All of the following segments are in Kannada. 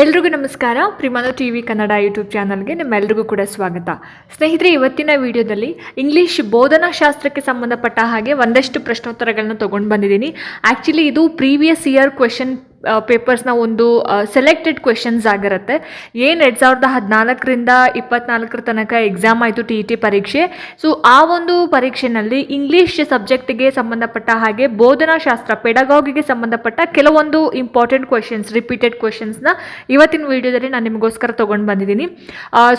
ಎಲ್ರಿಗೂ ನಮಸ್ಕಾರ. ಪ್ರಿಮಾನು ಟಿ ವಿ ಕನ್ನಡ ಯೂಟ್ಯೂಬ್ ಚಾನಲ್ಗೆ ನಿಮ್ಮೆಲ್ಲರಿಗೂ ಕೂಡ ಸ್ವಾಗತ. ಸ್ನೇಹಿತರೆ, ಇವತ್ತಿನ ವಿಡಿಯೋದಲ್ಲಿ ಇಂಗ್ಲೀಷ್ ಬೋಧನಾ ಶಾಸ್ತ್ರಕ್ಕೆ ಸಂಬಂಧಪಟ್ಟ ಹಾಗೆ ಒಂದಷ್ಟು ಪ್ರಶ್ನೋತ್ತರಗಳನ್ನ ತೊಗೊಂಡು ಬಂದಿದ್ದೀನಿ. ಆ್ಯಕ್ಚುಲಿ ಇದು ಪ್ರೀವಿಯಸ್ ಇಯರ್ ಕ್ವೆಶನ್ ಪೇಪರ್ಸ್ನ ಒಂದು ಸೆಲೆಕ್ಟೆಡ್ ಕ್ವೆಶನ್ಸ್ ಆಗಿರುತ್ತೆ. ಏನು ಎರಡು ಸಾವಿರದ ಹದಿನಾಲ್ಕರಿಂದ ಇಪ್ಪತ್ನಾಲ್ಕರ ತನಕ ಎಕ್ಸಾಮ್ ಆಯಿತು ಟಿ ಇ ಟಿ ಪರೀಕ್ಷೆ. ಸೊ ಆ ಒಂದು ಪರೀಕ್ಷೆನಲ್ಲಿ ಇಂಗ್ಲೀಷ್ ಸಬ್ಜೆಕ್ಟಿಗೆ ಸಂಬಂಧಪಟ್ಟ ಹಾಗೆ ಬೋಧನಾ ಶಾಸ್ತ್ರ ಪೆಡಗಾಗಿಗೆ ಸಂಬಂಧಪಟ್ಟ ಕೆಲವೊಂದು ಇಂಪಾರ್ಟೆಂಟ್ ಕ್ವೆಶನ್ಸ್ ರಿಪೀಟೆಡ್ ಕ್ವೆಶನ್ಸ್ನ ಇವತ್ತಿನ ವಿಡಿಯೋದಲ್ಲಿ ನಾನು ನಿಮಗೋಸ್ಕರ ತೊಗೊಂಡು ಬಂದಿದ್ದೀನಿ.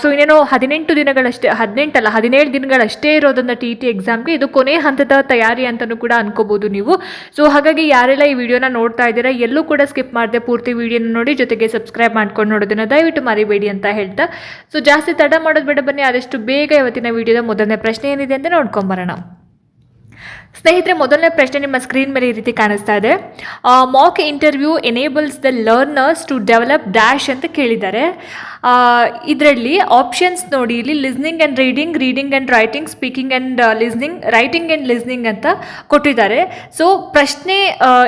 ಸೊ ಇನ್ನೇನು ಹದಿನೆಂಟು ದಿನಗಳಷ್ಟೇ ಹದಿನೆಂಟಲ್ಲ ಹದಿನೇಳು ದಿನಗಳಷ್ಟೇ ಇರೋದನ್ನ ಟಿ ಇ ಟಿ ಎಕ್ಸಾಮ್ಗೆ ಇದು ಕೊನೆ ಹಂತದ ತಯಾರಿ ಅಂತಲೂ ಕೂಡ ಅನ್ಕೋಬೋದು ನೀವು. ಸೊ ಹಾಗಾಗಿ ಯಾರೆಲ್ಲ ಈ ವಿಡಿಯೋನ ನೋಡ್ತಾ ಇದ್ದೀರಾ, ಎಲ್ಲೂ ಕೂಡ ಸ್ಕಿಪ್ ಮಾಡದೆ ಪೂರ್ತಿ ವಿಡಿಯೋನ ನೋಡಿ ಜೊತೆಗೆ ಸಬ್ಸ್ಕ್ರೈಬ್ ಮಾಡ್ಕೊಂಡು ನೋಡೋದನ್ನ ದಯವಿಟ್ಟು ಮರಿಬೇಡಿ ಅಂತ ಹೇಳ್ತಾ. ಸೊ ಜಾಸ್ತಿ ತಡ ಮಾಡೋದು ಬೇಡ ಬನ್ನಿ, ಆದಷ್ಟು ಬೇಗ ಇವತ್ತಿನ ವಿಡಿಯೋದ ಮೊದಲನೇ ಪ್ರಶ್ನೆ ಏನಿದೆ ಅಂತ ನೋಡ್ಕೊಂಬರೋಣ ಸ್ನೇಹಿತರೆ, ಮೊದಲನೇ ಪ್ರಶ್ನೆ ನಿಮ್ಮ ಸ್ಕ್ರೀನ್ ಮೇಲೆ ಈ ರೀತಿ ಕಾಣಿಸ್ತಾ ಇದೆ. Mock interview enables the learners to develop dash ಅಂತ ಕೇಳಿದ್ದಾರೆ. ಇದರಲ್ಲಿ ಆಪ್ಷನ್ಸ್ ನೋಡಿ, ಇಲ್ಲಿ listening and reading reading and writing speaking and listening writing and listening ಅಂತ ಕೊಟ್ಟಿದ್ದಾರೆ. ಸೊ ಪ್ರಶ್ನೆ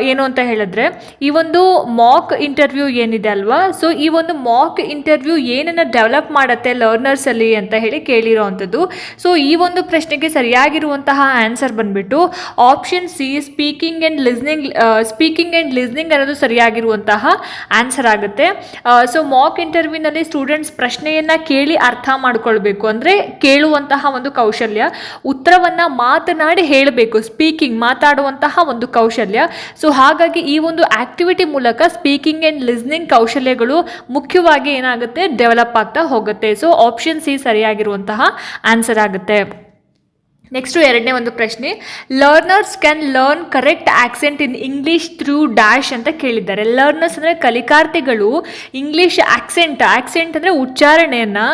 ಏನು ಅಂತ ಹೇಳಿದ್ರೆ, ಈ ಒಂದು ಮಾಕ್ ಇಂಟರ್ವ್ಯೂ ಏನಿದೆ ಅಲ್ವಾ? ಸೊ ಈ ಒಂದು ಮಾಕ್ ಇಂಟರ್ವ್ಯೂ ಏನನ್ನು ಡೆವಲಪ್ ಮಾಡುತ್ತೆ ಲರ್ನರ್ಸಲ್ಲಿ ಅಂತ ಹೇಳಿ ಕೇಳಿರೋ ಅಂಥದ್ದು ಸೊ ಈ ಒಂದು ಪ್ರಶ್ನೆಗೆ ಸರಿಯಾಗಿರುವಂತಹ ಆನ್ಸರ್ ಬಂದ್ಬಿಟ್ಟು option C speaking and listening speaking and listening ಅನ್ನೋದು ಸರಿಯಾಗಿರುವಂತಹ ಆನ್ಸರ್ ಆಗುತ್ತೆ. ಸೊ ಮಾಕ್ ಇಂಟರ್ವ್ಯೂನಲ್ಲಿ ಸ್ಟೂಡೆಂಟ್ಸ್ ಪ್ರಶ್ನೆಯನ್ನು ಕೇಳಿ ಅರ್ಥ ಮಾಡಿಕೊಳ್ಬೇಕು. ಅಂದರೆ ಕೇಳುವಂತಹ ಒಂದು ಕೌಶಲ್ಯ, ಉತ್ತರವನ್ನು ಮಾತನಾಡಿ ಹೇಳಬೇಕು ಸ್ಪೀಕಿಂಗ್ ಮಾತಾಡುವಂತಹ ಒಂದು ಕೌಶಲ್ಯ. ಸೊ ಹಾಗಾಗಿ ಈ ಒಂದು ಆಕ್ಟಿವಿಟಿ ಮೂಲಕ ಸ್ಪೀಕಿಂಗ್ ಆ್ಯಂಡ್ ಲಿಸ್ನಿಂಗ್ ಕೌಶಲ್ಯಗಳು ಮುಖ್ಯವಾಗಿ ಏನಾಗುತ್ತೆ ಡೆವಲಪ್ ಆಗ್ತಾ ಹೋಗುತ್ತೆ. ಸೊ ಆಪ್ಷನ್ ಸಿ ಸರಿಯಾಗಿರುವಂತಹ ಆನ್ಸರ್ ಆಗುತ್ತೆ. ನೆಕ್ಸ್ಟು ಎರಡನೇ ಒಂದು ಪ್ರಶ್ನೆ learners can learn correct accent in English through dash ಅಂತ ಕೇಳಿದ್ದಾರೆ. ಲರ್ನರ್ಸ್ ಅಂದರೆ ಕಲಿಕಾರ್ಥಿಗಳು ಇಂಗ್ಲೀಷ್ ಆಕ್ಸೆಂಟ್ ಆಕ್ಸೆಂಟ್ ಅಂದರೆ ಉಚ್ಚಾರಣೆಯನ್ನು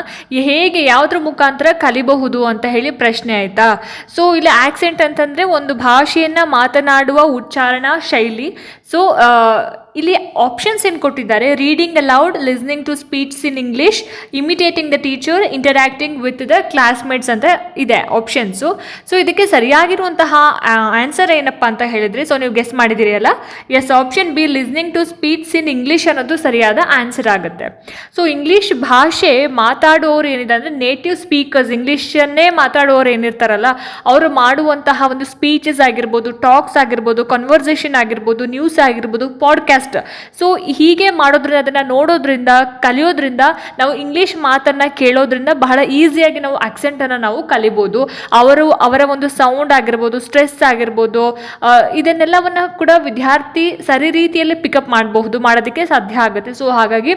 ಹೇಗೆ ಯಾವುದ್ರ ಮುಖಾಂತರ ಕಲಿಬಹುದು ಅಂತ ಹೇಳಿ ಪ್ರಶ್ನೆ ಆಯಿತಾ? ಸೊ ಇಲ್ಲಿ ಆಕ್ಸೆಂಟ್ ಅಂತಂದರೆ ಒಂದು ಭಾಷೆಯನ್ನು ಮಾತನಾಡುವ ಉಚ್ಚಾರಣಾ ಶೈಲಿ ಸೊ ಇಲ್ಲಿ ಆಪ್ಷನ್ಸ್ ಏನು ಕೊಟ್ಟಿದ್ದಾರೆ? Reading aloud listening to speeches in English imitating the teacher interacting with the classmates ಅಂತ ಇದೆ ಆಪ್ಷನ್ಸು ಸೊ ಇದಕ್ಕೆ ಸರಿಯಾಗಿರುವಂತಹ ಆನ್ಸರ್ ಏನಪ್ಪ ಅಂತ ಹೇಳಿದ್ರೆ ಸೊ ನೀವು ಗೆಸ್ ಮಾಡಿದಿರಿ ಅಲ್ಲ? Yes option B listening to speeches in English ಅನ್ನೋದು ಸರಿಯಾದ ಆನ್ಸರ್ ಆಗುತ್ತೆ. ಸೊ ಇಂಗ್ಲೀಷ್ ಭಾಷೆ ಮಾತಾಡೋರು ಏನಿದೆ ಅಂದರೆ ನೇಟಿವ್ ಸ್ಪೀಕರ್ಸ್ ಇಂಗ್ಲೀಷನ್ನೇ ಮಾತಾಡೋರು ಏನಿರ್ತಾರಲ್ಲ, ಅವರು ಮಾಡುವಂತಹ ಒಂದು ಸ್ಪೀಚಸ್ ಆಗಿರ್ಬೋದು ಟಾಕ್ಸ್ ಆಗಿರ್ಬೋದು ಕನ್ವರ್ಸೇಷನ್ ಆಗಿರ್ಬೋದು ನ್ಯೂಸ್ ಆಗಿರ್ಬೋದು ಪಾಡ್ಕಾಸ್ಟ್ ಸೊ ಹೀಗೆ ಮಾಡೋದ್ರಿಂದ, ಅದನ್ನು ನೋಡೋದ್ರಿಂದ, ಕಲಿಯೋದ್ರಿಂದ, ನಾವು ಇಂಗ್ಲೀಷ್ ಮಾತನ್ನು ಕೇಳೋದ್ರಿಂದ ಬಹಳ ಈಸಿಯಾಗಿ ನಾವು ಆಕ್ಸೆಂಟನ್ನು ನಾವು ಕಲಿಬೋದು. ಅವರು, ಅವರ ಒಂದು ಸೌಂಡ್ ಆಗಿರ್ಬೋದು ಸ್ಟ್ರೆಸ್ ಆಗಿರ್ಬೋದು ಇದನ್ನೆಲ್ಲವನ್ನು ಕೂಡ ವಿದ್ಯಾರ್ಥಿ ಸರಿ ರೀತಿಯಲ್ಲಿ ಪಿಕಪ್ ಮಾಡಬಹುದು, ಮಾಡೋದಕ್ಕೆ ಸಾಧ್ಯ ಆಗುತ್ತೆ. ಸೊ ಹಾಗಾಗಿ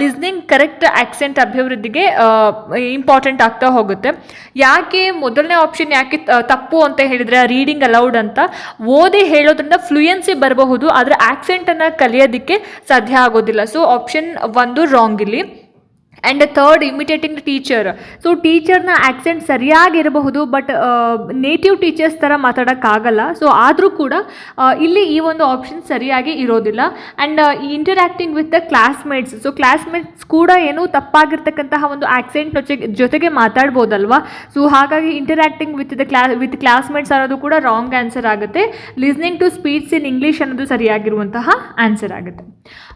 ಲಿಸ್ನಿಂಗ್ ಕರೆಕ್ಟ್ ಆಕ್ಸೆಂಟ್ ಅಭಿವೃದ್ಧಿಗೆ ಇಂಪಾರ್ಟೆಂಟ್ ಆಗ್ತಾ ಹೋಗುತ್ತೆ. ಯಾಕೆ ಮೊದಲನೇ ಆಪ್ಷನ್ ಯಾಕೆ ತಪ್ಪು ಅಂತ ಹೇಳಿದರೆ ರೀಡಿಂಗ್ ಅಲೌಡ್ ಅಂತ, ಓದಿ ಹೇಳೋದ್ರಿಂದ ಫ್ಲೂಯೆನ್ಸಿ ಬರಬಹುದು. ಆದರೆ ಆಕ್ಸೆಂಟನ್ನು ಕಲಿಯೋದಕ್ಕೆ ಸಾಧ್ಯ ಆಗೋದಿಲ್ಲ. ಸೊ ಆಪ್ಷನ್ ಒಂದು ರಾಂಗ್ ಇಲ್ಲಿ. And third imitating teacher so ಟೀಚರ್ನ accent ಸರಿಯಾಗಿರಬಹುದು ಬಟ್ ನೇಟಿವ್ ಟೀಚರ್ಸ್ ಥರ ಮಾತಾಡೋಕ್ಕಾಗಲ್ಲ. ಸೊ ಆದರೂ ಕೂಡ ಆ, ಇಲ್ಲಿ ಈ ಒಂದು ಆಪ್ಷನ್ ಸರಿಯಾಗಿ ಇರೋದಿಲ್ಲ. And interacting with the classmates so classmates ಕೂಡ ಏನು ತಪ್ಪಾಗಿರ್ತಕ್ಕಂತಹ ಒಂದು ಆ್ಯಕ್ಸೆಂಟ್ ಜೊತೆಗೆ ಜೊತೆಗೆ ಮಾತಾಡ್ಬೋದಲ್ವಾ? ಸೊ ಹಾಗಾಗಿ interacting with the ಕ್ಲಾ with classmates ಅನ್ನೋದು ಕೂಡ ರಾಂಗ್ ಆನ್ಸರ್ ಆಗುತ್ತೆ. Listening to speech in English ಅನ್ನೋದು ಸರಿಯಾಗಿರುವಂತಹ ಆನ್ಸರ್ ಆಗುತ್ತೆ.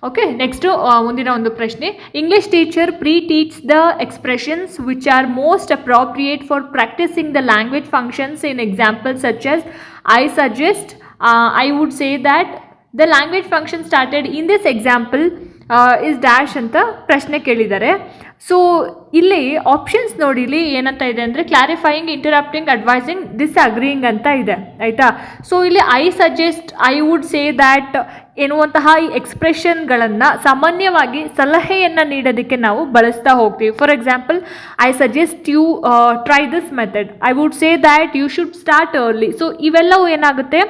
ಓಕೆ ನೆಕ್ಸ್ಟು ಮುಂದಿನ ಒಂದು ಪ್ರಶ್ನೆ. English teacher pre reteach the expressions which are most appropriate for practicing the language functions in examples such as I suggest, uh, I would say that the language function started in this example is dash ಅಂತ ಪ್ರಶ್ನೆ ಕೇಳಿದ್ದಾರೆ. ಸೊ ಇಲ್ಲಿ ಆಪ್ಷನ್ಸ್ ನೋಡಿ ಇಲ್ಲಿ ಏನಂತ ಇದೆ ಅಂದರೆ ಕ್ಲಾರಿಫೈಯಿಂಗ್ ಇಂಟರಪ್ಟಿಂಗ್ ಅಡ್ವೈಸಿಂಗ್ ಡಿಸ್ಅಗ್ರೀಯಿಂಗ್ ಅಂತ ಇದೆ. ಆಯಿತಾ? ಸೊ ಇಲ್ಲಿ I suggest I would say that ಎನ್ನುವಂತಹ ಈ ಎಕ್ಸ್ಪ್ರೆಷನ್ಗಳನ್ನು ಸಾಮಾನ್ಯವಾಗಿ ಸಲಹೆಯನ್ನು ನೀಡೋದಕ್ಕೆ ನಾವು ಬಳಸ್ತಾ ಹೋಗ್ತೀವಿ. For example I suggest you try this method I would say that you should start early so ಇವೆಲ್ಲವೂ ಏನಾಗುತ್ತೆ?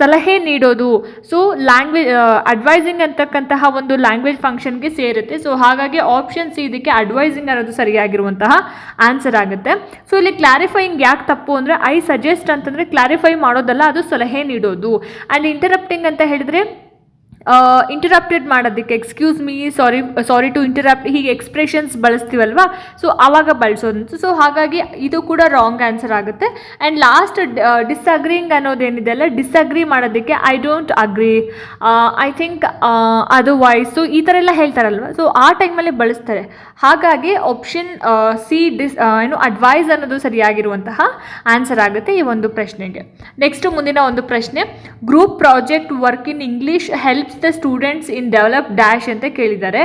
ಸಲಹೆ ನೀಡೋದು. ಸೊ ಲ್ಯಾಂಗ್ವೇಜ್ ಅಡ್ವೈಸಿಂಗ್ ಅಂತಕ್ಕಂತಹ ಒಂದು ಲ್ಯಾಂಗ್ವೇಜ್ ಫಂಕ್ಷನ್ಗೆ ಸೇರುತ್ತೆ. ಸೊ ಹಾಗಾಗಿ ಆಪ್ಷನ್ ಸಿ ಇದಕ್ಕೆ ಅಡ್ವೈಸಿಂಗ್ ಅನ್ನೋದು ಸರಿಯಾಗಿರುವಂತಹ ಆನ್ಸರ್ ಆಗುತ್ತೆ. ಸೊ ಇಲ್ಲಿ ಕ್ಲಾರಿಫೈಯಿಂಗ್ ಯಾಕೆ ತಪ್ಪು ಅಂದರೆ ಐ ಸಜೆಸ್ಟ್ ಅಂತಂದರೆ ಕ್ಲಾರಿಫೈ ಮಾಡೋದಲ್ಲ, ಅದು ಸಲಹೆ ನೀಡೋದು. ಆ್ಯಂಡ್ ಇಂಟರಪ್ಟಿಂಗ್ ಅಂತ ಹೇಳಿದರೆ ಇಂಟರಪ್ಟೆಡ್ ಮಾಡೋದಕ್ಕೆ excuse me sorry sorry to interrupt ಹೀಗೆ ಎಕ್ಸ್ಪ್ರೆಷನ್ಸ್ ಬಳಸ್ತೀವಲ್ವಾ? ಸೊ ಆವಾಗ ಬಳಸೋದು. ಸೊ ಹಾಗಾಗಿ ಇದು ಕೂಡ ರಾಂಗ್ ಆನ್ಸರ್ ಆಗುತ್ತೆ. ಆ್ಯಂಡ್ ಲಾಸ್ಟ್ ಡಿಸ್ಅಗ್ರಿಂಗ್ ಅನ್ನೋದೇನಿದೆ ಅಲ್ಲ ಡಿಸ್ಅಗ್ರಿ ಮಾಡೋದಕ್ಕೆ I don't agree I think ಅದು ವಾಯ್ಸ್ ಸೊ ಈ ಥರ ಎಲ್ಲ ಹೇಳ್ತಾರಲ್ವ? ಸೊ ಆ ಟೈಮಲ್ಲಿ ಬಳಸ್ತಾರೆ. ಹಾಗಾಗಿ ಆಪ್ಷನ್ ಸಿ ಡಿಸ್ ಏನು ಅಡ್ವೈಸ್ ಅನ್ನೋದು ಸರಿಯಾಗಿರುವಂತಹ ಆನ್ಸರ್ ಆಗುತ್ತೆ ಈ ಒಂದು ಪ್ರಶ್ನೆಗೆ. ನೆಕ್ಸ್ಟ್ ಮುಂದಿನ ಒಂದು ಪ್ರಶ್ನೆ. Group project work in English helps the students in develop dash ಅಂತ ಕೇಳಿದ್ದಾರೆ.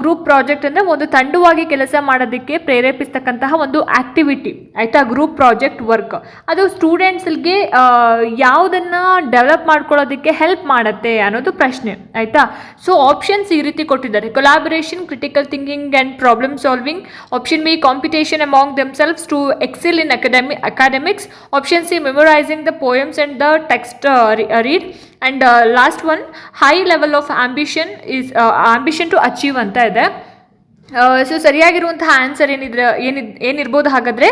ಗ್ರೂಪ್ ಪ್ರಾಜೆಕ್ಟ್ ಅಂದರೆ ಒಂದು ತಂಡವಾಗಿ ಕೆಲಸ ಮಾಡೋದಕ್ಕೆ ಪ್ರೇರೇಪಿಸ್ತಕ್ಕಂತಹ ಒಂದು ಆ್ಯಕ್ಟಿವಿಟಿ ಆಯಿತಾ? ಗ್ರೂಪ್ ಪ್ರಾಜೆಕ್ಟ್ ವರ್ಕ್ ಅದು ಸ್ಟೂಡೆಂಟ್ಸ್ಗೆ ಯಾವುದನ್ನು ಡೆವಲಪ್ ಮಾಡ್ಕೊಳ್ಳೋದಕ್ಕೆ ಹೆಲ್ಪ್ ಮಾಡುತ್ತೆ ಅನ್ನೋದು ಪ್ರಶ್ನೆ, ಆಯಿತಾ? ಸೊ ಆಪ್ಷನ್ಸ್ ಈ ರೀತಿ ಕೊಟ್ಟಿದ್ದಾರೆ. Collaboration critical thinking and problem solving option B competition among themselves to excel in academy academics option C memorising the poems and the text read and last one high level of ambition is ambition to achieve ಅಂತ ಇದೆ. ಸೊ ಸರಿಯಾಗಿರುವಂತಹ ಆನ್ಸರ್ ಏನಿದ್ರೆ, ಏನಿದ್, ಏನಿರ್ಬೋದು ಹಾಗಾದರೆ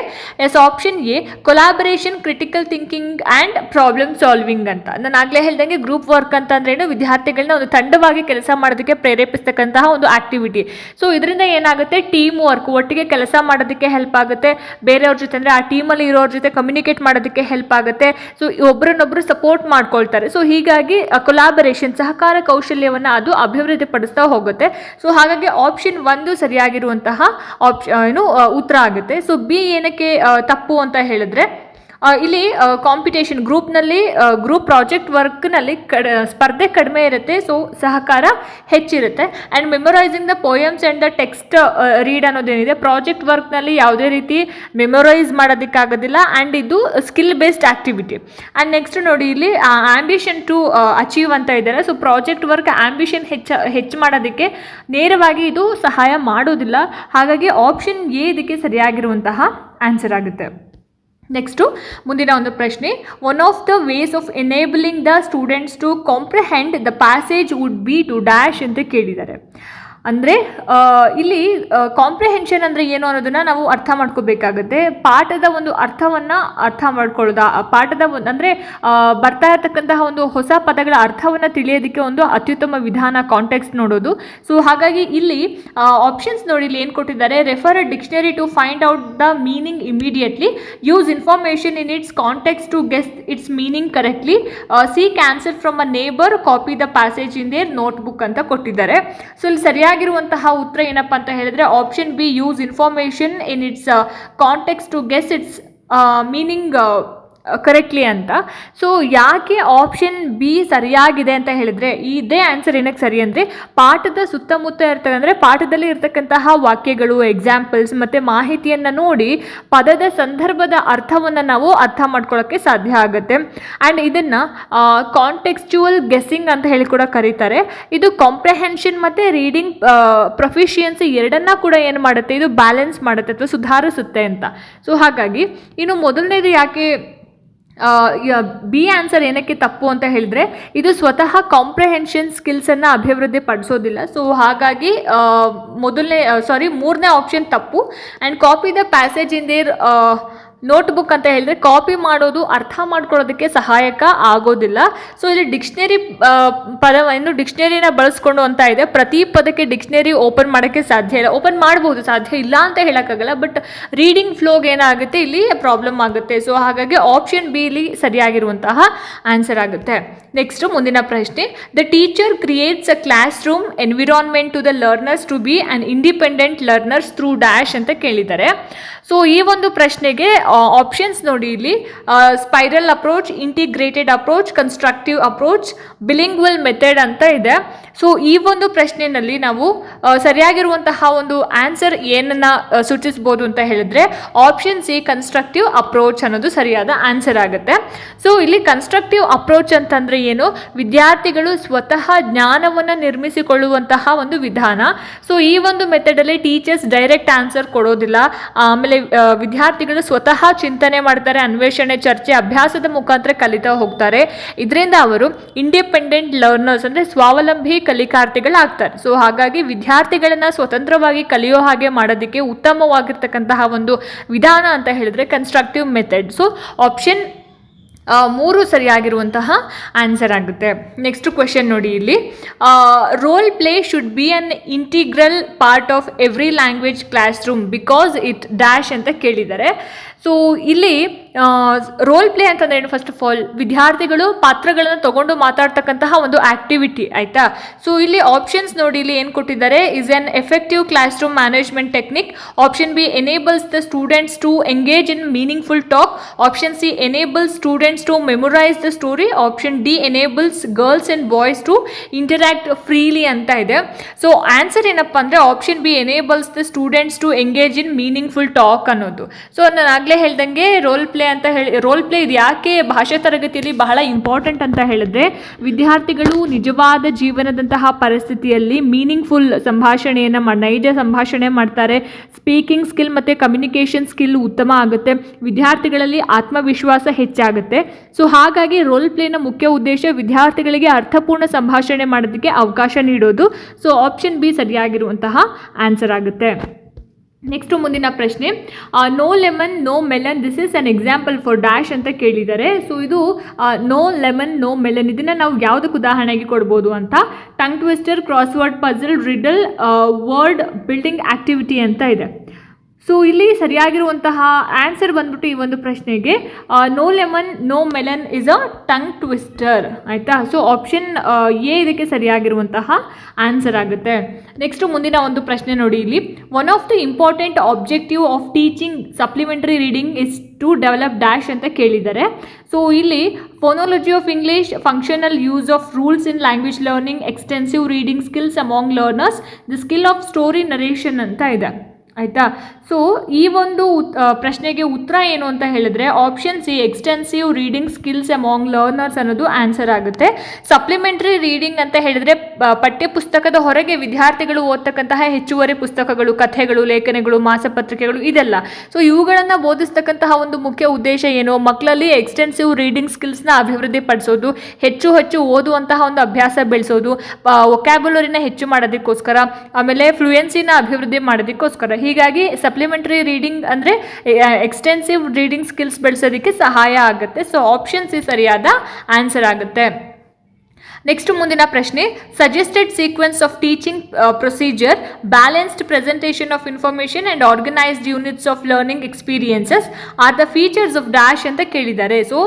yes option A collaboration critical thinking and problem solving ಅಂತ. ನಾನು ಆಗಲೇ ಹೇಳ್ದಂಗೆ ಗ್ರೂಪ್ ವರ್ಕ್ ಅಂತಂದ್ರೇನು ವಿದ್ಯಾರ್ಥಿಗಳನ್ನ ಒಂದು ತಂಡವಾಗಿ ಕೆಲಸ ಮಾಡೋದಕ್ಕೆ ಪ್ರೇರೇಪಿಸ್ತಕ್ಕಂತಹ ಒಂದು ಆಕ್ಟಿವಿಟಿ ಸೊ ಇದರಿಂದ ಏನಾಗುತ್ತೆ ಟೀಮ್ ವರ್ಕ್ ಒಟ್ಟಿಗೆ ಕೆಲಸ ಮಾಡೋದಕ್ಕೆ ಹೆಲ್ಪ್ ಆಗುತ್ತೆ, ಬೇರೆಯವ್ರ ಜೊತೆ ಅಂದರೆ ಆ ಟೀಮಲ್ಲಿ ಇರೋರ ಜೊತೆ ಕಮ್ಯುನಿಕೇಟ್ ಮಾಡೋದಕ್ಕೆ ಹೆಲ್ಪ್ ಆಗುತ್ತೆ ಸೊ ಒಬ್ಬರನ್ನೊಬ್ಬರು ಸಪೋರ್ಟ್ ಮಾಡ್ಕೊಳ್ತಾರೆ. ಸೊ ಹೀಗಾಗಿ ಕೊಲಾಬರೇಷನ್ ಸಹಕಾರ ಕೌಶಲ್ಯವನ್ನು ಅದು ಅಭಿವೃದ್ಧಿಪಡಿಸ್ತಾ ಹೋಗುತ್ತೆ. ಸೊ ಹಾಗಾಗಿ ಆಪ್ಷನ್ ಒಂದು ಸರಿಯಾಗಿರುವಂತಹ ಆಪ್ಷ ಏನು ಉತ್ತರ ಆಗುತ್ತೆ. ಸೊ ಬಿ ಏನಕ್ಕೆ ತಪ್ಪು ಅಂತ ಹೇಳಿದ್ರೆ ಇಲ್ಲಿ ಕಾಂಪಿಟೇಷನ್ ಗ್ರೂಪ್ನಲ್ಲಿ ಗ್ರೂಪ್ ಪ್ರಾಜೆಕ್ಟ್ ವರ್ಕ್ನಲ್ಲಿ ಕಡ ಸ್ಪರ್ಧೆ ಕಡಿಮೆ ಇರುತ್ತೆ ಸೊ ಸಹಕಾರ ಹೆಚ್ಚಿರುತ್ತೆ. And memorising the poems and the text read ಅನ್ನೋದೇನಿದೆ project ವರ್ಕ್ನಲ್ಲಿ ಯಾವುದೇ ರೀತಿ ಮೆಮೊರೈಸ್ ಮಾಡೋದಕ್ಕಾಗೋದಿಲ್ಲ ಆ್ಯಂಡ್ ಇದು skill based activity and next ನೋಡಿ, ಇಲ್ಲಿ ಆಂಬಿಷನ್ ಟು ಅಚೀವ್ ಅಂತ ಇದ್ದಾರೆ. ಸೊ ಪ್ರಾಜೆಕ್ಟ್ ವರ್ಕ್ ಆ್ಯಂಬಿಷನ್ ಹೆಚ್ಚು ಹೆಚ್ಚು ಮಾಡೋದಕ್ಕೆ ನೇರವಾಗಿ ಇದು ಸಹಾಯ ಮಾಡೋದಿಲ್ಲ. ಹಾಗಾಗಿ ಆಪ್ಷನ್ ಎ ಇದಕ್ಕೆ ಸರಿಯಾಗಿರುವಂತಹ ಆನ್ಸರ್ ಆಗುತ್ತೆ. ನೆಕ್ಸ್ಟು ಮುಂದಿನ ಒಂದು ಪ್ರಶ್ನೆ. One of the ways of enabling the students to comprehend the passage would be to dash ಅಂತ ಕೇಳಿದ್ದಾರೆ. ಅಂದರೆ ಇಲ್ಲಿ ಕಾಂಪ್ರಿಹೆನ್ಷನ್ ಅಂದರೆ ಏನು ಅನ್ನೋದನ್ನು ನಾವು ಅರ್ಥ ಮಾಡ್ಕೋಬೇಕಾಗುತ್ತೆ. ಪಾಠದ ಒಂದು ಅರ್ಥವನ್ನು ಅರ್ಥ ಮಾಡ್ಕೊಳ್ಳೋದು? ಆ ಪಾಠದ ಒಂದು ಅಂದರೆ ಬರ್ತಾ ಇರತಕ್ಕಂತಹ ಒಂದು ಹೊಸ ಪದಗಳ ಅರ್ಥವನ್ನು ತಿಳಿಯೋದಕ್ಕೆ ಒಂದು ಅತ್ಯುತ್ತಮ ವಿಧಾನ ಕಾಂಟೆಕ್ಸ್ಟ್ ನೋಡೋದು. ಸೊ ಹಾಗಾಗಿ ಇಲ್ಲಿ ಆಪ್ಷನ್ಸ್ ನೋಡಿ ಇಲ್ಲಿ ಏನು ಕೊಟ್ಟಿದ್ದಾರೆ? Refer a dictionary to find out the meaning immediately use information in its context to guess its meaning correctly seek answer from a neighbour copy the passage in their notebook ಅಂತ ಕೊಟ್ಟಿದ್ದಾರೆ. ಸೊ ಇಲ್ಲಿ ಸರಿಯಾಗಿರುವಂತಹ ಉತ್ತರ ಏನಪ್ಪ ಅಂತ ಹೇಳಿದ್ರೆ option B use information in its context to guess its meaning correctly ಅಂತ. ಸೊ ಯಾಕೆ ಆಪ್ಷನ್ ಬಿ ಸರಿಯಾಗಿದೆ ಅಂತ ಹೇಳಿದ್ರೆ, ಇದೇ ಆನ್ಸರ್ ಏನಕ್ಕೆ ಸರಿ ಅಂದರೆ, ಪಾಠದ ಸುತ್ತಮುತ್ತ ಇರ್ತದೆ ಅಂದರೆ, ಪಾಠದಲ್ಲಿ ಇರ್ತಕ್ಕಂತಹ ವಾಕ್ಯಗಳು ಎಕ್ಸಾಂಪಲ್ಸ್ ಮತ್ತು ಮಾಹಿತಿಯನ್ನು ನೋಡಿ, ಪದದ ಸಂದರ್ಭದ ಅರ್ಥವನ್ನು ನಾವು ಅರ್ಥ ಮಾಡ್ಕೊಳ್ಳೋಕ್ಕೆ ಸಾಧ್ಯ ಆಗುತ್ತೆ. ಆ್ಯಂಡ್ ಇದನ್ನು ಕಾಂಟೆಕ್ಸ್ಚುವಲ್ ಗೆಸ್ಸಿಂಗ್ ಅಂತ ಹೇಳಿ ಕೂಡ ಕರೀತಾರೆ. ಇದು ಕಾಂಪ್ರಹೆನ್ಷನ್ ಮತ್ತು ರೀಡಿಂಗ್ ಪ್ರೊಫಿಷಿಯನ್ಸಿ ಎರಡನ್ನ ಕೂಡ ಏನು ಮಾಡುತ್ತೆ? ಇದು ಬ್ಯಾಲೆನ್ಸ್ ಮಾಡುತ್ತೆ ಅಥವಾ ಸುಧಾರಿಸುತ್ತೆ ಅಂತ. ಸೊ ಹಾಗಾಗಿ, ಇನ್ನು ಮೊದಲನೇದು ಯಾಕೆ ಬಿ ಆನ್ಸರ್ ಏನಕ್ಕೆ ತಪ್ಪು ಅಂತ ಹೇಳಿದ್ರೆ, ಇದು ಸ್ವತಃ ಕಾಂಪ್ರಹೆನ್ಷನ್ ಸ್ಕಿಲ್ಸನ್ನು ಅಭಿವೃದ್ಧಿ ಪಡಿಸೋದಿಲ್ಲ. ಸೊ ಹಾಗಾಗಿ ಮೊದಲನೇ ಸಾರಿ ಮೂರನೇ ಆಪ್ಷನ್ ತಪ್ಪು. And copy the passage in their notebook ಅಂತ ಹೇಳಿದ್ರೆ ಕಾಪಿ ಮಾಡೋದು ಅರ್ಥ ಮಾಡ್ಕೊಳ್ಳೋದಕ್ಕೆ ಸಹಾಯಕ ಆಗೋದಿಲ್ಲ. ಸೊ ಇಲ್ಲಿ ಡಿಕ್ಷನರಿ ಪದವನ್ನು ಡಿಕ್ಷನರಿನ ಬಳಸ್ಕೊಂಡು ಅಂತ ಇದೆ. ಪ್ರತಿ ಪದಕ್ಕೆ ಡಿಕ್ಷನರಿ ಓಪನ್ ಮಾಡೋಕ್ಕೆ ಸಾಧ್ಯ ಇಲ್ಲ. ಓಪನ್ ಮಾಡ್ಬೋದು, ಸಾಧ್ಯ ಇಲ್ಲ ಅಂತ ಹೇಳೋಕ್ಕಾಗಲ್ಲ ಬಟ್ ರೀಡಿಂಗ್ ಫ್ಲೋಗೆ ಏನಾಗುತ್ತೆ, ಇಲ್ಲಿ ಪ್ರಾಬ್ಲಮ್ ಆಗುತ್ತೆ. ಸೊ ಹಾಗಾಗಿ ಆಪ್ಷನ್ ಬಿ ಇಲ್ಲಿ ಸರಿಯಾಗಿರುವಂತಹ ಆನ್ಸರ್ ಆಗುತ್ತೆ. ನೆಕ್ಸ್ಟ್ ಮುಂದಿನ ಪ್ರಶ್ನೆ. The teacher creates a classroom environment to the learners to be an independent learners through dash ಅಂತ ಕೇಳಿದ್ದಾರೆ. ಸೊ ಈ ಒಂದು ಪ್ರಶ್ನೆಗೆ ಆಪ್ಷನ್ಸ್ ನೋಡಿ ಇಲ್ಲಿ. Spiral approach integrated approach constructive approach bilingual method ಅಂತ ಇದೆ. ಸೊ ಈ ಒಂದು ಪ್ರಶ್ನೆಯಲ್ಲಿ ನಾವು ಸರಿಯಾಗಿರುವಂತಹ ಒಂದು ಆನ್ಸರ್ ಏನನ್ನ ಸೂಚಿಸಬಹುದು ಅಂತ ಹೇಳಿದ್ರೆ ಆಪ್ಷನ್ ಸಿ ಕನ್ಸ್ಟ್ರಕ್ಟಿವ್ ಅಪ್ರೋಚ್ ಅನ್ನೋದು ಸರಿಯಾದ ಆನ್ಸರ್ ಆಗುತ್ತೆ. ಸೊ ಇಲ್ಲಿ ಕನ್ಸ್ಟ್ರಕ್ಟಿವ್ ಅಪ್ರೋಚ್ ಅಂತಂದ್ರೆ ಏನು? ವಿದ್ಯಾರ್ಥಿಗಳು ಸ್ವತಃ ಜ್ಞಾನವನ್ನು ನಿರ್ಮಿಸಿಕೊಳ್ಳುವಂತಹ ಒಂದು ವಿಧಾನ. ಸೊ ಈ ಒಂದು ಮೆಥಡಲ್ಲಿ ಟೀಚರ್ಸ್ ಡೈರೆಕ್ಟ್ ಆನ್ಸರ್ ಕೊಡೋದಿಲ್ಲ. ಆಮೇಲೆ ವಿದ್ಯಾರ್ಥಿಗಳು ಸ್ವತಃ ಚಿಂತನೆ ಮಾಡ್ತಾರೆ, ಅನ್ವೇಷಣೆ, ಚರ್ಚೆ, ಅಭ್ಯಾಸದ ಮುಖಾಂತರ ಕಲಿತಾ ಹೋಗ್ತಾರೆ. ಇದರಿಂದ ಅವರು ಇಂಡಿಪೆಂಡೆಂಟ್ ಲರ್ನರ್ಸ್ ಅಂದರೆ ಸ್ವಾವಲಂಬಿ ಕಲಿಕಾರ್ಥಿಗಳಾಗ್ತಾರೆ ಸೊ ಹಾಗಾಗಿ ವಿದ್ಯಾರ್ಥಿಗಳನ್ನು ಸ್ವತಂತ್ರವಾಗಿ ಕಲಿಯೋ ಹಾಗೆ ಮಾಡೋದಕ್ಕೆ ಉತ್ತಮವಾಗಿರ್ತಕ್ಕಂತಹ ಒಂದು ವಿಧಾನ ಅಂತ ಹೇಳಿದ್ರೆ ಕನ್ಸ್ಟ್ರಕ್ಟಿವ್ ಮೆಥಡ್ ಸೊ ಆಪ್ಷನ್ ಮೂರು ಸರಿಯಾಗಿರುವಂತಹ ಆನ್ಸರ್ ಆಗುತ್ತೆ. ನೆಕ್ಸ್ಟ್ ಕ್ವೆಶನ್ ನೋಡಿ ಇಲ್ಲಿ. Role play should be an integral part of every language classroom because it dash ಅಂತ ಕೇಳಿದ್ದಾರೆ. ಸೊ ಇಲ್ಲಿ ರೋಲ್ ಪ್ಲೇ ಅಂತಂದ್ರೆ ಏನು? ಫಸ್ಟ್ ಆಫ್ ಆಲ್ ವಿದ್ಯಾರ್ಥಿಗಳು ಪಾತ್ರಗಳನ್ನು ತಗೊಂಡು ಮಾತಾಡ್ತಕ್ಕಂತಹ ಒಂದು ಆಕ್ಟಿವಿಟಿ ಆಯ್ತಾ? ಸೊ ಇಲ್ಲಿ ಆಪ್ಷನ್ಸ್ ನೋಡಿ ಇಲ್ಲಿ ಏನು ಕೊಟ್ಟಿದ್ದಾರೆ? Is an effective classroom management technique option B enables the students to engage in meaningful talk option C enables students to memorise the story option D enables girls and boys to interact freely ಅಂತ ಇದೆ. ಸೊ ಆನ್ಸರ್ ಏನಪ್ಪ ಅಂದರೆ option B enables the students to engage in meaningful talk ಅನ್ನೋದು. ಸೊ ನಾನು ಆಗಲೇ ಹೇಳ್ದಂಗೆ ರೋಲ್ ಪ್ಲೇ ಅಂತ ಹೇಳಿ ರೋಲ್ ಪ್ಲೇ ಇದು ಯಾಕೆ ಭಾಷೆ ತರಗತಿಯಲ್ಲಿ ಬಹಳ ಇಂಪಾರ್ಟೆಂಟ್ ಅಂತ ಹೇಳಿದ್ರೆ, ವಿದ್ಯಾರ್ಥಿಗಳು ನಿಜವಾದ ಜೀವನದಂತಹ ಪರಿಸ್ಥಿತಿಯಲ್ಲಿ ಮೀನಿಂಗ್ಫುಲ್ ಸಂಭಾಷಣೆಯನ್ನು ನೈಜ ಸಂಭಾಷಣೆ ಮಾಡ್ತಾರೆ. ಸ್ಪೀಕಿಂಗ್ ಸ್ಕಿಲ್ ಮತ್ತು ಕಮ್ಯುನಿಕೇಷನ್ ಸ್ಕಿಲ್ ಉತ್ತಮ ಆಗುತ್ತೆ. ವಿದ್ಯಾರ್ಥಿಗಳಲ್ಲಿ ಆತ್ಮವಿಶ್ವಾಸ ಹೆಚ್ಚಾಗುತ್ತೆ. ಸೊ ಹಾಗಾಗಿ ರೋಲ್ ಪ್ಲೇನ ಮುಖ್ಯ ಉದ್ದೇಶ ವಿದ್ಯಾರ್ಥಿಗಳಿಗೆ ಅರ್ಥಪೂರ್ಣ ಸಂಭಾಷಣೆ ಮಾಡೋದಕ್ಕೆ ಅವಕಾಶ ನೀಡೋದು. ಸೊ ಆಪ್ಷನ್ ಬಿ ಸರಿಯಾಗಿರುವಂತಹ ಆನ್ಸರ್ ಆಗುತ್ತೆ. ನೆಕ್ಸ್ಟು ಮುಂದಿನ ಪ್ರಶ್ನೆ no lemon no melon this is an example for dash ಅಂತ ಕೇಳಿದ್ದಾರೆ. ಸೊ ಇದು ನೋ ಲೆಮನ್ ನೋ ಮೆಲನ್ ಇದನ್ನು ನಾವು ಯಾವುದಕ್ಕೆ ಉದಾಹರಣೆಗೆ ಕೊಡ್ಬೋದು ಅಂತ? Tongue twister crossword puzzle riddle word building activity ಅಂತ ಇದೆ. ಸೊ ಇಲ್ಲಿ ಸರಿಯಾಗಿರುವಂತಹ ಆನ್ಸರ್ ಬಂದ್ಬಿಟ್ಟು ಈ ಒಂದು ಪ್ರಶ್ನೆಗೆ no lemon no melon is a tongue twister ಆಯಿತಾ? ಸೊ ಆಪ್ಷನ್ ಎ ಇದಕ್ಕೆ ಸರಿಯಾಗಿರುವಂತಹ ಆನ್ಸರ್ ಆಗುತ್ತೆ. ನೆಕ್ಸ್ಟ್ ಮುಂದಿನ ಒಂದು ಪ್ರಶ್ನೆ ನೋಡಿ ಇಲ್ಲಿ. One of the important objective of teaching supplementary reading is to develop dash ಅಂತ ಕೇಳಿದ್ದಾರೆ. ಸೊ ಇಲ್ಲಿ phonology of English functional use of rules in language learning extensive reading skills among learners the skill of story narration ಅಂತ ಇದೆ. ಆಯಿತಾ? ಸೊ ಈ ಒಂದು ಪ್ರಶ್ನೆಗೆ ಉತ್ತರ ಏನು ಅಂತ ಹೇಳಿದ್ರೆ option C extensive reading skills among learners ಅನ್ನೋದು ಆನ್ಸರ್ ಆಗುತ್ತೆ. ಸಪ್ಲಿಮೆಂಟ್ರಿ ರೀಡಿಂಗ್ ಅಂತ ಹೇಳಿದ್ರೆ ಪ- ಪಠ್ಯ ಪುಸ್ತಕದ ಹೊರಗೆ ವಿದ್ಯಾರ್ಥಿಗಳು ಓದ್ತಕ್ಕಂತಹ ಹೆಚ್ಚುವರಿ ಪುಸ್ತಕಗಳು, ಕಥೆಗಳು, ಲೇಖನಗಳು, ಮಾಸಪತ್ರಿಕೆಗಳು ಇದೆಲ್ಲ. ಸೊ ಇವುಗಳನ್ನು ಓದಿಸ್ತಕ್ಕಂತಹ ಒಂದು ಮುಖ್ಯ ಉದ್ದೇಶ ಏನು? ಮಕ್ಕಳಲ್ಲಿ ಎಕ್ಸ್ಟೆನ್ಸಿವ್ ರೀಡಿಂಗ್ ಸ್ಕಿಲ್ಸ್ನ ಅಭಿವೃದ್ಧಿ ಪಡಿಸೋದು, ಹೆಚ್ಚು ಹೆಚ್ಚು ಓದುವಂತಹ ಒಂದು ಅಭ್ಯಾಸ ಬೆಳೆಸೋದು ಒಕ್ಯಾಬುಲರಿನ ಹೆಚ್ಚು ಮಾಡೋದಕ್ಕೋಸ್ಕರ, ಆಮೇಲೆ ಫ್ಲೂಯೆನ್ಸಿನ ಅಭಿವೃದ್ಧಿ ಮಾಡೋದಕ್ಕೋಸ್ಕರ. ಹೀಗಾಗಿ ಸಪ್ಲಿಮೆಂಟರಿ ರೀಡಿಂಗ್ ಅಂದರೆ ಎಕ್ಸ್ಟೆನ್ಸಿವ್ ರೀಡಿಂಗ್ ಸ್ಕಿಲ್ಸ್ ಬೆಳೆಸೋದಕ್ಕೆ ಸಹಾಯ ಆಗುತ್ತೆ. ಸೊ ಆಪ್ಷನ್ಸ್ ಸರಿಯಾದ ಆನ್ಸರ್ ಆಗುತ್ತೆ. ನೆಕ್ಸ್ಟ್ ಮುಂದಿನ ಪ್ರಶ್ನೆ suggested sequence of teaching procedure balanced presentation of information and organised units of learning experiences are the features of dash ಅಂತ ಕೇಳಿದ್ದಾರೆ. ಸೊ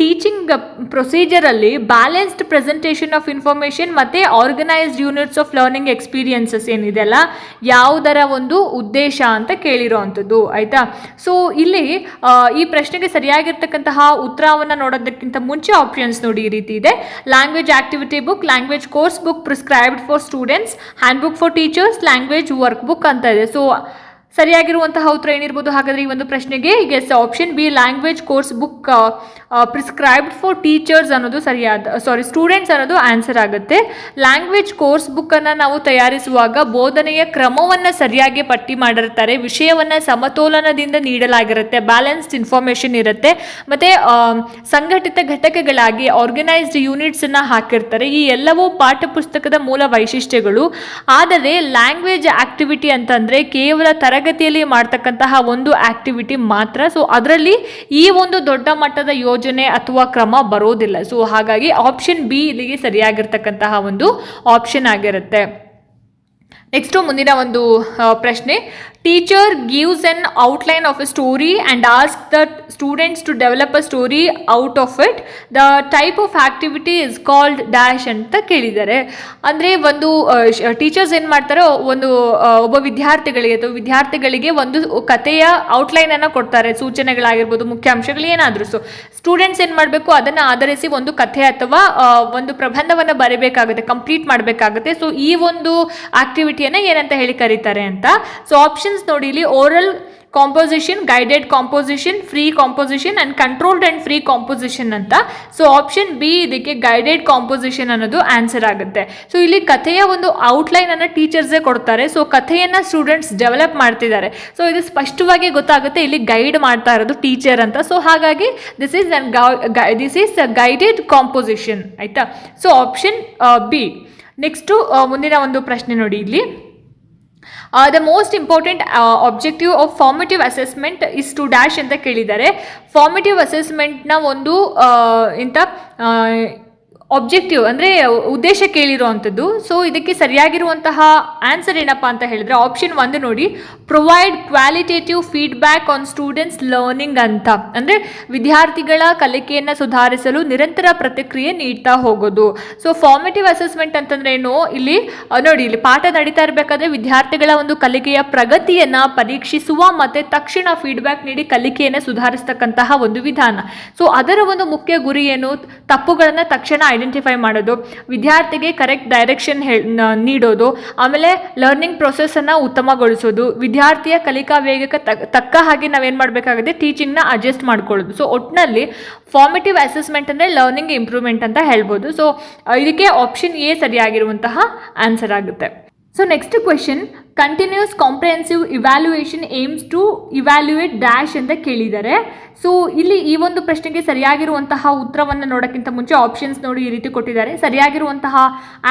ಟೀಚಿಂಗ್ ಪ್ರೊಸೀಜರಲ್ಲಿ ಬ್ಯಾಲೆನ್ಸ್ಡ್ ಪ್ರೆಸೆಂಟೇಷನ್ ಆಫ್ ಇನ್ಫಾರ್ಮೇಷನ್ ಮತ್ತು organised units of learning experiences ಏನಿದೆಲ್ಲ ಯಾವುದರ ಒಂದು ಉದ್ದೇಶ ಅಂತ ಕೇಳಿರೋ ಅಂಥದ್ದು ಆಯಿತಾ? ಸೊ ಇಲ್ಲಿ ಈ ಪ್ರಶ್ನೆಗೆ ಸರಿಯಾಗಿರ್ತಕ್ಕಂತಹ ಉತ್ತರವನ್ನು ನೋಡೋದಕ್ಕಿಂತ ಮುಂಚೆ ಆಪ್ಷನ್ಸ್ ನೋಡಿ ಈ ರೀತಿ ಇದೆ. language activity book language course book prescribed for students hand book for teachers language work book ಅಂತ ಇದೆ ಸೊ ಸರಿಯಾಗಿರುವಂತಹ ಉತ್ತರ ಏನಿರ್ಬೋದು? ಹಾಗಾದ್ರೆ ಈ ಒಂದು ಪ್ರಶ್ನೆಗೆ yes option B language course book prescribed for teachers ಅನ್ನೋದು ಸರಿಯಾದ ಸಾರಿ ಸ್ಟೂಡೆಂಟ್ಸ್ ಅನ್ನೋದು ಆನ್ಸರ್ ಆಗುತ್ತೆ. ಲ್ಯಾಂಗ್ವೇಜ್ ಕೋರ್ಸ್ ಬುಕ್ಕನ್ನು ನಾವು ತಯಾರಿಸುವಾಗ ಬೋಧನೆಯ ಕ್ರಮವನ್ನು ಸರಿಯಾಗಿ ಪಟ್ಟಿ ಮಾಡಿರ್ತಾರೆ. ವಿಷಯವನ್ನು ಸಮತೋಲನದಿಂದ ನೀಡಲಾಗಿರುತ್ತೆ. ಬ್ಯಾಲೆನ್ಸ್ಡ್ ಇನ್ಫಾರ್ಮೇಷನ್ ಇರುತ್ತೆ. ಮತ್ತು ಸಂಘಟಿತ ಘಟಕಗಳಾಗಿ ಆರ್ಗನೈಸ್ಡ್ ಯೂನಿಟ್ಸನ್ನು ಹಾಕಿರ್ತಾರೆ. ಈ ಎಲ್ಲವೂ ಪಾಠಪುಸ್ತಕದ ಮೂಲ ವೈಶಿಷ್ಟ್ಯಗಳು. ಆದರೆ ಲ್ಯಾಂಗ್ವೇಜ್ ಆಕ್ಟಿವಿಟಿ ಅಂತಂದರೆ ಕೇವಲ ತರಗತಿಯಲ್ಲಿ ಮಾಡ್ತಕ್ಕಂತಹ ಒಂದು ಆಕ್ಟಿವಿಟಿ ಮಾತ್ರ. ಸೊ ಅದರಲ್ಲಿ ಈ ಒಂದು ದೊಡ್ಡ ಮಟ್ಟದ ಯೋಜನೆ ಅಥವಾ ಕ್ರಮ ಬರೋದಿಲ್ಲ. ಸೊ ಹಾಗಾಗಿ ಆಪ್ಷನ್ ಬಿ ಇಲ್ಲಿಗೆ ಸರಿಯಾಗಿರ್ತಕ್ಕಂತಹ ಒಂದು ಆಪ್ಷನ್ ಆಗಿರುತ್ತೆ. ನೆಕ್ಸ್ಟು ಮುಂದಿನ ಒಂದು ಪ್ರಶ್ನೆ. Teacher gives an outline of a story and ask the students to develop a story out of it the type of activity is called dash ಅಂತ ಕೇಳಿದ್ದಾರೆ. ಅಂದರೆ ಒಂದು ಟೀಚರ್ಸ್ ಏನು ಮಾಡ್ತಾರೋ, ಒಂದು ಒಬ್ಬ ವಿದ್ಯಾರ್ಥಿಗಳಿಗೆ ಅಥವಾ ವಿದ್ಯಾರ್ಥಿಗಳಿಗೆ ಒಂದು ಕಥೆಯ ಔಟ್ಲೈನನ್ನು ಕೊಡ್ತಾರೆ. ಸೂಚನೆಗಳಾಗಿರ್ಬೋದು, ಮುಖ್ಯಾಂಶಗಳು ಏನಾದರೂ. ಸೊ ಸ್ಟೂಡೆಂಟ್ಸ್ ಏನು ಮಾಡಬೇಕು? ಅದನ್ನು ಆಧರಿಸಿ ಒಂದು ಕಥೆ ಅಥವಾ ಒಂದು ಪ್ರಬಂಧವನ್ನು ಬರೀಬೇಕಾಗುತ್ತೆ ಕಂಪ್ಲೀಟ್ ಮಾಡಬೇಕಾಗುತ್ತೆ. ಸೊ ಈ ಒಂದು ಆಕ್ಟಿವಿಟಿಯನ್ನು ಏನಂತ ಹೇಳಿ ಕರೀತಾರೆ ಅಂತ. ಸೊ ಆಪ್ಷನ್ಸ್ ನೋಡಿ ಇಲ್ಲಿ oral composition guided composition free composition and controlled and free composition ಅಂತ. ಸೊ ಆಪ್ಷನ್ ಬಿ ಇದಕ್ಕೆ ಗೈಡೆಡ್ ಕಾಂಪೋಸಿಷನ್ ಅನ್ನೋದು ಆನ್ಸರ್ ಆಗುತ್ತೆ. ಸೊ ಇಲ್ಲಿ ಕಥೆಯ ಒಂದು ಔಟ್ಲೈನನ್ನು ಟೀಚರ್ಸೇ ಕೊಡ್ತಾರೆ. ಸೊ ಕಥೆಯನ್ನು ಸ್ಟೂಡೆಂಟ್ಸ್ ಡೆವಲಪ್ ಮಾಡ್ತಿದ್ದಾರೆ. ಸೊ ಇದು ಸ್ಪಷ್ಟವಾಗಿ ಗೊತ್ತಾಗುತ್ತೆ ಇಲ್ಲಿ ಗೈಡ್ ಮಾಡ್ತಾ ಇರೋದು ಟೀಚರ್ ಅಂತ. ಸೊ ಹಾಗಾಗಿ this is this is guided composition ಆಯಿತಾ? ಸೊ ಆಪ್ಷನ್ ಬಿ ನೆಕ್ಸ್ಟು ಮುಂದಿನ ಒಂದು ಪ್ರಶ್ನೆ ನೋಡಿ ಇಲ್ಲಿ. The most important objective of formative assessment is to dash ಅಂತ ಕೇಳಿದ್ದಾರೆ. ಫಾರ್ಮೇಟಿವ್ ಅಸೆಸ್ಮೆಂಟ್ನ ಒಂದು ಆ, ಎಂತ ಆಬ್ಜೆಕ್ಟಿವ್ ಅಂದರೆ ಉದ್ದೇಶ ಕೇಳಿರುವಂಥದ್ದು. ಸೊ ಇದಕ್ಕೆ ಸರಿಯಾಗಿರುವಂತಹ ಆನ್ಸರ್ ಏನಪ್ಪ ಅಂತ ಹೇಳಿದ್ರೆ ಆಪ್ಷನ್ ಒಂದು ನೋಡಿ provide qualitative feedback on students learning ಅಂತ. ಅಂದರೆ ವಿದ್ಯಾರ್ಥಿಗಳ ಕಲಿಕೆಯನ್ನು ಸುಧಾರಿಸಲು ನಿರಂತರ ಪ್ರತಿಕ್ರಿಯೆ ನೀಡ್ತಾ ಹೋಗೋದು. ಸೊ ಫಾರ್ಮೇಟಿವ್ ಅಸೆಸ್ಮೆಂಟ್ ಅಂತಂದ್ರೆ ಏನು? ಇಲ್ಲಿ ನೋಡಿ, ಇಲ್ಲಿ ಪಾಠ ನಡೀತಾ ಇರಬೇಕಾದ್ರೆ ವಿದ್ಯಾರ್ಥಿಗಳ ಒಂದು ಕಲಿಕೆಯ ಪ್ರಗತಿಯನ್ನು ಪರೀಕ್ಷಿಸುವ ಮತ್ತು ತಕ್ಷಣ ಫೀಡ್ಬ್ಯಾಕ್ ನೀಡಿ ಕಲಿಕೆಯನ್ನು ಸುಧಾರಿಸ್ತಕ್ಕಂತಹ ಒಂದು ವಿಧಾನ. ಸೊ ಅದರ ಒಂದು ಮುಖ್ಯ ಗುರಿ ಏನು? ತಪ್ಪುಗಳನ್ನು ತಕ್ಷಣ ಐಡೆಂಟಿಫೈ ಮಾಡೋದು, ವಿದ್ಯಾರ್ಥಿಗೆ ಕರೆಕ್ಟ್ ಡೈರೆಕ್ಷನ್ ನೀಡೋದು, ಆಮೇಲೆ ಲರ್ನಿಂಗ್ ಪ್ರೊಸೆಸನ್ನು ಉತ್ತಮಗೊಳಿಸೋದು, ವಿದ್ಯಾರ್ಥಿಯ ಕಲಿಕಾ ವೇಗಕ್ಕೆ ತಕ್ಕ ಹಾಗೆ ನಾವೇನು ಮಾಡಬೇಕಾಗುತ್ತೆ ಟೀಚಿಂಗ್ನ ಅಡ್ಜಸ್ಟ್ ಮಾಡ್ಕೊಳ್ಳೋದು. ಸೊ ಒಟ್ಟಿನಲ್ಲಿ ಫಾರ್ಮೇಟಿವ್ ಅಸೆಸ್ಮೆಂಟ್ ಅಂದರೆ ಲರ್ನಿಂಗ್ ಇಂಪ್ರೂವ್ಮೆಂಟ್ ಅಂತ ಹೇಳ್ಬೋದು. ಸೊ ಇದಕ್ಕೆ ಆಪ್ಷನ್ ಎ ಸರಿಯಾಗಿರುವಂತಹ ಆನ್ಸರ್ ಆಗುತ್ತೆ. So next question continuous comprehensive evaluation aims to evaluate dash ಅಂತ ಕೇಳಿದ್ದಾರೆ. ಸೊ ಇಲ್ಲಿ ಈ ಒಂದು ಪ್ರಶ್ನೆಗೆ ಸರಿಯಾಗಿರುವಂತಹ ಉತ್ತರವನ್ನು ನೋಡೋಕ್ಕಿಂತ ಮುಂಚೆ ಆಪ್ಷನ್ಸ್ ನೋಡಿ ಈ ರೀತಿ ಕೊಟ್ಟಿದ್ದಾರೆ. ಸರಿಯಾಗಿರುವಂತಹ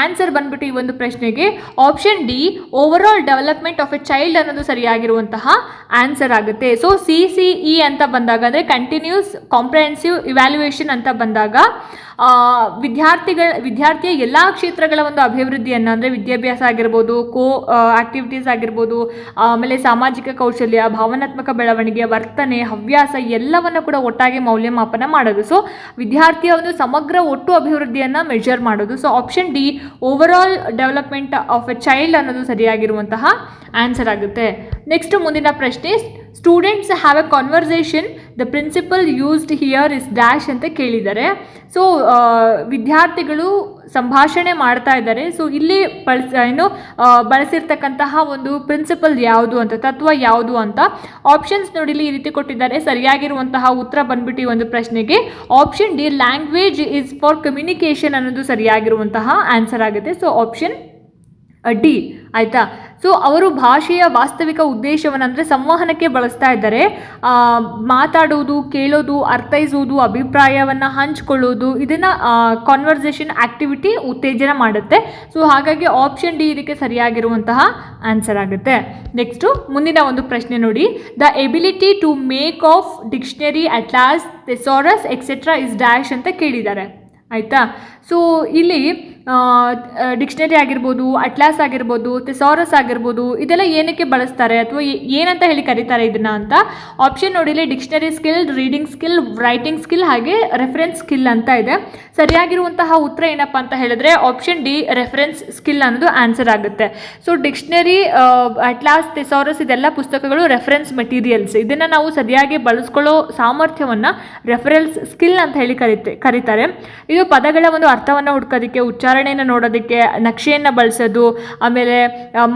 ಆನ್ಸರ್ ಬಂದ್ಬಿಟ್ಟು ಈ ಒಂದು ಪ್ರಶ್ನೆಗೆ option D overall development of a child ಅನ್ನೋದು ಸರಿಯಾಗಿರುವಂತಹ ಆನ್ಸರ್ ಆಗುತ್ತೆ. ಸೊ ಸಿ ಸಿ ಇ ಅಂತ ಬಂದಾಗ ಅಂದರೆ ಕಂಟಿನ್ಯೂಸ್ ಕಾಂಪ್ರಿಹೆನ್ಸಿವ್ ಇವ್ಯಾಲ್ಯೂಯೇಷನ್ ಅಂತ ಬಂದಾಗ ವಿದ್ಯಾರ್ಥಿಗಳ, ವಿದ್ಯಾರ್ಥಿಯ ಎಲ್ಲ ಕ್ಷೇತ್ರಗಳ ಒಂದು ಅಭಿವೃದ್ಧಿಯನ್ನು, ಅಂದರೆ ವಿದ್ಯಾಭ್ಯಾಸ ಆಗಿರ್ಬೋದು ಕೋ ಆಕ್ಟಿವಿಟೀಸ್ ಆಗಿರ್ಬೋದು, ಆಮೇಲೆ ಸಾಮಾಜಿಕ ಕೌಶಲ್ಯ, ಭಾವನಾತ್ಮಕ ಬೆಳವಣಿಗೆ, ವರ್ತನೆ, ಹವ್ಯಾಸ ಎಲ್ಲವನ್ನು ಕೂಡ ಒಟ್ಟಾಗಿ ಮೌಲ್ಯಮಾಪನ ಮಾಡೋದು. ಸೊ ವಿದ್ಯಾರ್ಥಿಯ ಒಂದು ಸಮಗ್ರ ಒಟ್ಟು ಅಭಿವೃದ್ಧಿಯನ್ನು ಮೆಜರ್ ಮಾಡೋದು. So option D overall development of a child ಅನ್ನೋದು ಸರಿಯಾಗಿರುವಂತಹ ಆನ್ಸರ್ ಆಗುತ್ತೆ. ನೆಕ್ಸ್ಟ್ ಮುಂದಿನ ಪ್ರಶ್ನೆ students have a conversation the principle used here is dash ಅಂತ ಕೇಳಿದ್ದಾರೆ. ಸೊ ವಿದ್ಯಾರ್ಥಿಗಳು ಸಂಭಾಷಣೆ ಮಾಡ್ತಾ ಇದ್ದಾರೆ. ಸೊ ಇಲ್ಲಿ ಬಳಸ ಏನು ಬಳಸಿರ್ತಕ್ಕಂತಹ ಒಂದು ಪ್ರಿನ್ಸಿಪಲ್ ಯಾವುದು ಅಂತ, ತತ್ವ ಯಾವುದು ಅಂತ ಆಪ್ಷನ್ಸ್ ನೋಡಿ ಇಲ್ಲಿ ಈ ರೀತಿ ಕೊಟ್ಟಿದ್ದಾರೆ. ಸರಿಯಾಗಿರುವಂತಹ ಉತ್ತರ ಬಂದ್ಬಿಟ್ಟು ಒಂದು ಪ್ರಶ್ನೆಗೆ. Option D language is for communication ಅನ್ನೋದು ಸರಿಯಾಗಿರುವಂತಹ ಆನ್ಸರ್ ಆಗುತ್ತೆ. ಸೊ ಆಪ್ಷನ್ ಡಿ ಆಯಿತಾ? ಸೊ ಅವರು ಭಾಷೆಯ ವಾಸ್ತವಿಕ ಉದ್ದೇಶವನ್ನು ಅಂದರೆ ಸಂವಹನಕ್ಕೆ ಬಳಸ್ತಾ ಇದ್ದಾರೆ. ಮಾತಾಡೋದು, ಕೇಳೋದು, ಅರ್ಥೈಸೋದು, ಅಭಿಪ್ರಾಯವನ್ನು ಹಂಚ್ಕೊಳ್ಳೋದು, ಇದನ್ನು ಕಾನ್ವರ್ಸೇಷನ್ ಆ್ಯಕ್ಟಿವಿಟಿ ಉತ್ತೇಜನ ಮಾಡುತ್ತೆ. ಸೊ ಹಾಗಾಗಿ ಆಪ್ಷನ್ ಡಿ ಇದಕ್ಕೆ ಸರಿಯಾಗಿರುವಂತಹ ಆನ್ಸರ್ ಆಗುತ್ತೆ. ನೆಕ್ಸ್ಟು ಮುಂದಿನ ಒಂದು ಪ್ರಶ್ನೆ ನೋಡಿ. The ability to make of dictionary atlas thesaurus etcetera is dash ಅಂತ ಕೇಳಿದ್ದಾರೆ. ಆಯಿತಾ? ಸೊ ಇಲ್ಲಿ ಡಿಕ್ಷನರಿ ಆಗಿರ್ಬೋದು ಅಟ್ಲಾಸ್ ಆಗಿರ್ಬೋದು ಥೆಸಾರಸ್ ಆಗಿರ್ಬೋದು, ಇದೆಲ್ಲ ಏನಕ್ಕೆ ಬಳಸ್ತಾರೆ ಅಥವಾ ಏನಂತ ಹೇಳಿ ಕರೀತಾರೆ ಇದನ್ನ ಅಂತ? ಆಪ್ಷನ್ ನೋಡಿಲಿ dictionary skill reading skill writing skill ಹಾಗೆ ರೆಫರೆನ್ಸ್ ಸ್ಕಿಲ್ ಅಂತ ಇದೆ. ಸರಿಯಾಗಿರುವಂತಹ ಉತ್ತರ ಏನಪ್ಪ ಅಂತ ಹೇಳಿದ್ರೆ ಆಪ್ಷನ್ ಡಿ ರೆಫರೆನ್ಸ್ ಸ್ಕಿಲ್ ಅನ್ನೋದು ಆನ್ಸರ್ ಆಗುತ್ತೆ. ಸೊ ಡಿಕ್ಷನರಿ ಅಟ್ಲಾಸ್ ಥೆಸಾರಸ್ ಇದೆಲ್ಲ ಪುಸ್ತಕಗಳು ರೆಫರೆನ್ಸ್ ಮೆಟೀರಿಯಲ್ಸ್ ಇದನ್ನು ನಾವು ಸರಿಯಾಗಿ ಬಳಸ್ಕೊಳ್ಳೋ ಸಾಮರ್ಥ್ಯವನ್ನು ರೆಫರೆನ್ಸ್ ಸ್ಕಿಲ್ ಅಂತ ಹೇಳಿ ಕರೀತೆ, ಕರೀತಾರೆ. ಇದು ಪದಗಳ ಒಂದು ಅರ್ಥವನ್ನು ಹುಡ್ಕೋದಕ್ಕೆ ಉಚ್ಚಾರಣೆಯನ್ನು ನೋಡೋದಕ್ಕೆ, ನಕ್ಷೆಯನ್ನು ಬಳಸೋದು, ಆಮೇಲೆ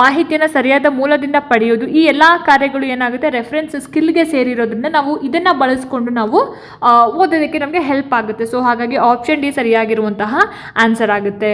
ಮಾಹಿತಿಯನ್ನು ಸರಿಯಾದ ಮೂಲದಿಂದ ಪಡೆಯೋದು, ಈ ಎಲ್ಲ ಕಾರ್ಯಗಳು ಏನಾಗುತ್ತೆ? ರೆಫರೆನ್ಸ್ ಸ್ಕಿಲ್ಗೆ ಸೇರಿರೋದ್ರಿಂದ ನಾವು ಇದನ್ನು ಬಳಸ್ಕೊಂಡು ನಾವು ಓದೋದಕ್ಕೆ ನಮಗೆ ಹೆಲ್ಪ್ ಆಗುತ್ತೆ. ಸೊ ಹಾಗಾಗಿ ಆಪ್ಷನ್ ಡಿ ಸರಿಯಾಗಿರುವಂತಹ ಆನ್ಸರ್ ಆಗುತ್ತೆ.